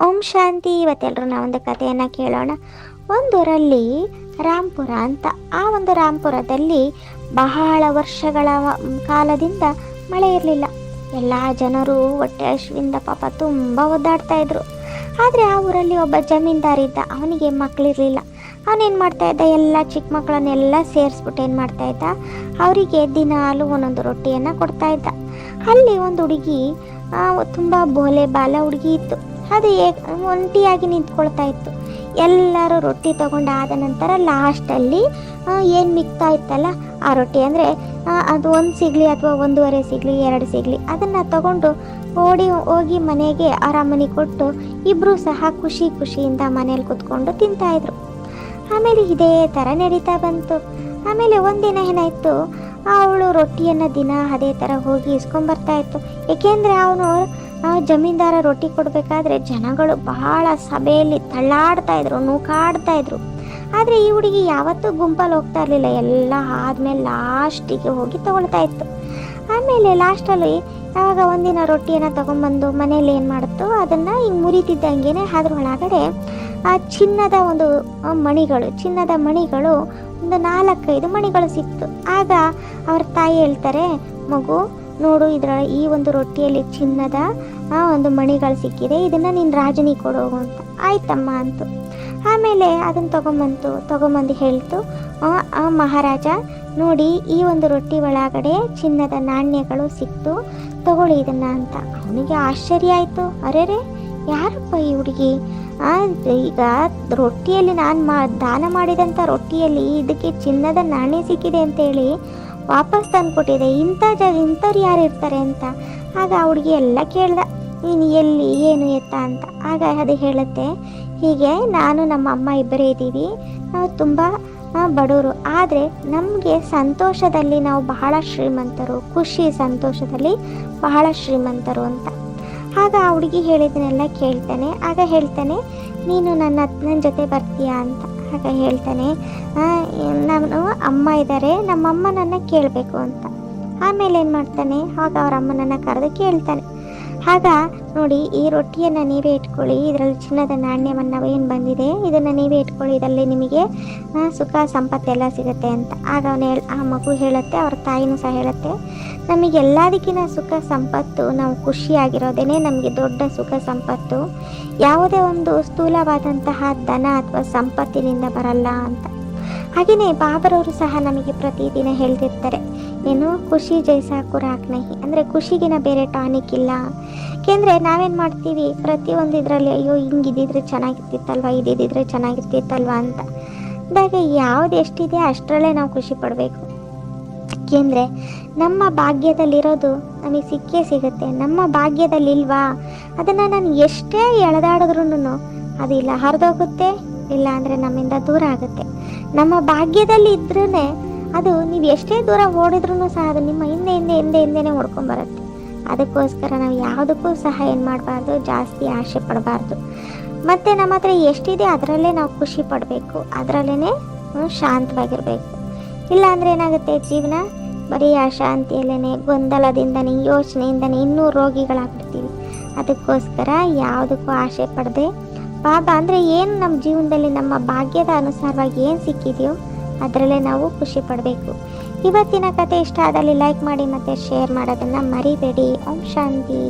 ಓಂ ಶಾಂತಿ ಇವತ್ತೆಲ್ಲರೂ ನಾವು ಒಂದು ಕಥೆಯನ್ನು ಕೇಳೋಣ. ಒಂದೂರಲ್ಲಿ ರಾಂಪುರ ಅಂತ. ಆ ಒಂದು ರಾಂಪುರದಲ್ಲಿ ಬಹಳ ವರ್ಷಗಳ ಕಾಲದಿಂದ ಮಳೆ ಇರಲಿಲ್ಲ. ಎಲ್ಲ ಜನರು ಹೊಟ್ಟೆ ಹಶುವಿಂದ ಪಾಪ ತುಂಬ ಒದ್ದಾಡ್ತಾ ಇದ್ರು. ಆದರೆ ಆ ಊರಲ್ಲಿ ಒಬ್ಬ ಜಮೀನ್ದಾರಿದ್ದ ಅವನಿಗೆ ಮಕ್ಕಳಿರಲಿಲ್ಲ ಅವನೇನು ಮಾಡ್ತಾ ಇದ್ದ? ಎಲ್ಲ ಚಿಕ್ಕ ಮಕ್ಕಳನ್ನೆಲ್ಲ ಸೇರಿಸ್ಬಿಟ್ಟು ಏನು ಮಾಡ್ತಾ ಇದ್ದ? ಅವರಿಗೆ ದಿನಾಲು ಒಂದೊಂದು ರೊಟ್ಟಿಯನ್ನು ಕೊಡ್ತಾ ಇದ್ದ. ಅಲ್ಲಿ ಒಂದು ಹುಡುಗಿ ತುಂಬ ಬೋಲೆ ಬಾಲ ಹುಡುಗಿ ಇತ್ತು. ಅದು ಒಂಟಿಯಾಗಿ ನಿಂತ್ಕೊಳ್ತಾ ಇತ್ತು. ಎಲ್ಲರೂ ರೊಟ್ಟಿ ತಗೊಂಡಾದ ನಂತರ ಲಾಸ್ಟಲ್ಲಿ ಏನು ಮಿಕ್ತಾ ಇತ್ತಲ್ಲ, ಆ ರೊಟ್ಟಿ ಅಂದರೆ ಅದು ಒಂದು ಸಿಗಲಿ ಅಥವಾ ಒಂದೂವರೆ ಸಿಗಲಿ, ಎರಡು ಸಿಗಲಿ, ಅದನ್ನು ತಗೊಂಡು ಓಡಿ ಹೋಗಿ ಮನೆಗೆ ಆರಾಮನೆ ಕೊಟ್ಟು ಇಬ್ಬರೂ ಸಹ ಖುಷಿ ಖುಷಿಯಿಂದ ಮನೇಲಿ ಕೂತ್ಕೊಂಡು ತಿಂತಾಯಿದ್ರು ಆಮೇಲೆ ಇದೇ ಥರ ನಡೀತಾ ಬಂತು. ಆಮೇಲೆ ಒಂದಿನ ಏನಾಯಿತು, ಅವಳು ರೊಟ್ಟಿಯನ್ನು ದಿನ ಅದೇ ಥರ ಹೋಗಿ ಇಸ್ಕೊಂಬರ್ತಾ ಇತ್ತು. ಏಕೆಂದರೆ ಅವನು ಜಮೀನ್ದಾರ ರೊಟ್ಟಿ ಕೊಡಬೇಕಾದ್ರೆ ಜನಗಳು ಬಹಳ ಸಭೆಯಲ್ಲಿ ತಳ್ಳಾಡ್ತಾ ಇದ್ರು, ನೂಕಾಡ್ತಾ ಇದ್ರು. ಆದರೆ ಈ ಹುಡುಗಿ ಯಾವತ್ತೂ ಗುಂಪಲ್ಲಿ ಹೋಗ್ತಾ ಇರಲಿಲ್ಲ. ಎಲ್ಲ ಆದಮೇಲೆ ಲಾಸ್ಟಿಗೆ ಹೋಗಿ ತಗೊಳ್ತಾ ಇತ್ತು. ಆಮೇಲೆ ಲಾಸ್ಟಲ್ಲಿ ಯಾವಾಗ ಒಂದಿನ ರೊಟ್ಟಿಯನ್ನು ತಗೊಂಬಂದು ಮನೇಲಿ ಏನು ಮಾಡುತ್ತೋ ಅದನ್ನು ಹಿಂಗೆ ಮುರಿತಿದ್ದಂಗೆ ಅದ್ರ ಒಳಗಡೆ ಆ ಚಿನ್ನದ ಒಂದು ಮಣಿಗಳು, ಚಿನ್ನದ ಮಣಿಗಳು ಒಂದು ನಾಲ್ಕೈದು ಮಣಿಗಳು ಸಿಕ್ತು. ಆಗ ಅವ್ರ ತಾಯಿ ಹೇಳ್ತಾರೆ, ಮಗು ನೋಡು ಇದರ ಈ ಒಂದು ರೊಟ್ಟಿಯಲ್ಲಿ ಚಿನ್ನದ ಆ, ಒಂದು ಮಣಿಗಳು ಸಿಕ್ಕಿದೆ ಇದನ್ನು ನೀನು ರಾಜನಿಗೆ ಕೊಡೋಗು ಅಂತ. ಆಯ್ತಮ್ಮ ಅಂತು. ಆಮೇಲೆ ಅದನ್ನು ತಗೊಂಬಂತು ತಗೊಂಬಂದು ಹೇಳ್ತು ಆ, ಮಹಾರಾಜ ನೋಡಿ ಈ ಒಂದು ರೊಟ್ಟಿ ಒಳಗಡೆ ಚಿನ್ನದ ನಾಣ್ಯಗಳು ಸಿಕ್ತು ತಗೊಳ್ಳಿ ಇದನ್ನ ಅಂತ. ಅವನಿಗೆ ಆಶ್ಚರ್ಯ ಆಯಿತು. ಅರೆರೆ ಯಾರಪ್ಪ ಈ ಹುಡುಗಿ? ಈಗ ರೊಟ್ಟಿಯಲ್ಲಿ ನಾನು ಮಾ ದಾನ ಮಾಡಿದಂಥ ರೊಟ್ಟಿಯಲ್ಲಿ ಇದಕ್ಕೆ ಚಿನ್ನದ ನಾಣ್ಯ ಸಿಕ್ಕಿದೆ ಅಂತೇಳಿ ವಾಪಸ್ ತಂದುಕೊಟ್ಟಿದೆ. ಇಂಥ ಜ ಇಂಥವ್ರು ಯಾರು ಇರ್ತಾರೆ ಅಂತ. ಆಗ ಆ ಹುಡುಗಿ ಎಲ್ಲ ಕೇಳ್ದ, ನೀನು ಎಲ್ಲಿ, ಏನು ಎತ್ತ? ಅಂತ. ಆಗ ಅದು ಹೇಳುತ್ತೆ, ಹೀಗೆ ನಾನು ನಮ್ಮ ಅಮ್ಮ ಇಬ್ಬರೇ ಇದ್ದೀವಿ. ನಾವು ತುಂಬ ಬಡವರು. ಆದರೆ ನಮಗೆ ಸಂತೋಷದಲ್ಲಿ ನಾವು ಬಹಳ ಶ್ರೀಮಂತರು. ಖುಷಿ ಸಂತೋಷದಲ್ಲಿ ಬಹಳ ಶ್ರೀಮಂತರು ಅಂತ. ಆಗ ಆ ಹುಡುಗಿ ಹೇಳಿದ್ದನ್ನೆಲ್ಲ ಕೇಳ್ತಾನೆ. ಆಗ ಹೇಳ್ತಾನೆ, ನೀನು ನನ್ನ ನನ್ನ ಜೊತೆ ಬರ್ತೀಯಾ? ಅಂತ. ಆಗ ಹೇಳ್ತಾನೆ. "ಆ, ನಾನು ಅಮ್ಮ ಇದ್ದಾರೆ ನಮ್ಮಮ್ಮನನ್ನು ನನ್ನ ಕೇಳಬೇಕು ಅಂತ. ಆಮೇಲೆ ಏನು ಮಾಡ್ತಾನೆ? ಆಗ ಅವರ ಅಮ್ಮನನ್ನು ಕರೆದು ಕೇಳ್ತಾನೆ. ಆಗ ನೋಡಿ, ಈ ರೊಟ್ಟಿಯನ್ನು ನೀವೇ ಇಟ್ಕೊಳ್ಳಿ. ಇದರಲ್ಲಿ ಚಿನ್ನದ ನಾಣ್ಯವನ್ನು ಏನು ಬಂದಿದೆ? ಇದನ್ನು ನೀವೇ ಇಟ್ಕೊಳ್ಳಿ. ಇದರಲ್ಲಿ ನಿಮಗೆ ಸುಖ ಸಂಪತ್ತೆಲ್ಲ ಸಿಗುತ್ತೆ ಅಂತ. ಆಗ ಅವನು ಹೇಳ, ಆ ಮಗು ಹೇಳುತ್ತೆ, ಅವ್ರ ತಾಯಿನೂ ಸಹ ಹೇಳುತ್ತೆ, ನಮಗೆ ಎಲ್ಲದಕ್ಕಿಂತ ಸುಖ, ಸಂಪತ್ತು, ನಾವು ಖುಷಿಯಾಗಿರೋದೇನೆ ನಮಗೆ ದೊಡ್ಡ ಸುಖ, ಸಂಪತ್ತು. ಯಾವುದೇ ಒಂದು ಸ್ಥೂಲವಾದಂತಹ ಧನ ಅಥವಾ ಸಂಪತ್ತಿನಿಂದ ಬರಲ್ಲ ಅಂತ. ಹಾಗೆಯೇ ಬಾಬರವರು ಸಹ ನಮಗೆ ಪ್ರತಿದಿನ ಹೇಳ್ತಿರ್ತಾರೆ, ಏನು? ಖುಷಿ ಜೈಸಾಕು ರಾಕ್ನಹಿ ನಹಿ. ಅಂದರೆ ಖುಷಿಗಿನ ಬೇರೆ ಟಾನಿಕ್ ಇಲ್ಲ. ಏಕೆಂದರೆ ನಾವೇನು ಮಾಡ್ತೀವಿ, ಪ್ರತಿಯೊಂದು ಇದರಲ್ಲಿ, ಅಯ್ಯೋ, ಹಿಂಗಿದ್ದಿದ್ರೆ ಚೆನ್ನಾಗಿರ್ತಿತ್ತಲ್ವ ಇದಿದ್ದಿದ್ರೆ ಚೆನ್ನಾಗಿರ್ತಿತ್ತಲ್ವ ಅಂತ. ಅಂದಾಗ ಯಾವ್ದು ಎಷ್ಟಿದೆ ಅಷ್ಟರಲ್ಲೇ ನಾವು ಖುಷಿ ಪಡಬೇಕು. ಏಕೆಂದರೆ ನಮ್ಮ ಭಾಗ್ಯದಲ್ಲಿರೋದು ನಮಗೆ ಸಿಕ್ಕೇ ಸಿಗುತ್ತೆ. ನಮ್ಮ ಭಾಗ್ಯದಲ್ಲಿಲ್ವಾ? ಅದನ್ನು ನಾನು ಎಷ್ಟೇ ಎಳೆದಾಡಿದ್ರೂ ಅದು ಇಲ್ಲ ಹರಿದೋಗುತ್ತೆ, ಇಲ್ಲ ಅಂದರೆ ನಮ್ಮಿಂದ ದೂರ ಆಗುತ್ತೆ. ನಮ್ಮ ಭಾಗ್ಯದಲ್ಲಿ ಇದ್ರೂ ಅದು ನೀವು ಎಷ್ಟೇ ದೂರ ಓಡಿದ್ರೂ ಸಹ ಅದು ನಿಮ್ಮ ಹಿಂದೆ ಹಿಂದೆ ಹಿಂದೆ, ಹಿಂದೆನೇ ಹೊಡ್ಕೊಂಬರುತ್ತೆ ಅದಕ್ಕೋಸ್ಕರ ನಾವು ಯಾವುದಕ್ಕೂ ಸಹ ಏನು ಮಾಡಬಾರ್ದು, ಜಾಸ್ತಿ ಆಸೆ ಪಡಬಾರ್ದು. ಮತ್ತು ನಮ್ಮ ಹತ್ರ ಎಷ್ಟಿದೆ ಅದರಲ್ಲೇ ನಾವು ಖುಷಿ ಪಡಬೇಕು ಅದರಲ್ಲೇ ಶಾಂತವಾಗಿರಬೇಕು. ಇಲ್ಲಾಂದರೆ ಏನಾಗುತ್ತೆ ಜೀವನ? ಬರೀ ಅಶಾಂತಿಯಲ್ಲೇ ಗೊಂದಲದಿಂದನೇ, ಯೋಚನೆಯಿಂದನೇ ಇನ್ನೂ ರೋಗಿಗಳಾಗ್ಬಿಡ್ತೀವಿ. ಅದಕ್ಕೋಸ್ಕರ ಯಾವುದಕ್ಕೂ ಆಸೆ ಪಡದೆ, ಪಾಪ ಅಂದರೆ ಏನು ನಮ್ಮ ಜೀವನದಲ್ಲಿ ನಮ್ಮ ಭಾಗ್ಯದ ಅನುಸಾರವಾಗಿ ಏನು ಸಿಕ್ಕಿದೆಯೋ ಅದರಲ್ಲೇ ನಾವು ಖುಷಿ ಪಡಬೇಕು. ಇವತ್ತಿನ ಕತೆ ಇಷ್ಟ ಆದಲ್ಲಿ ಲೈಕ್ ಮಾಡಿ ಮತ್ತು ಶೇರ್ ಮಾಡೋದನ್ನು ಮರಿಬೇಡಿ. ಓಂ ಶಾಂತಿ.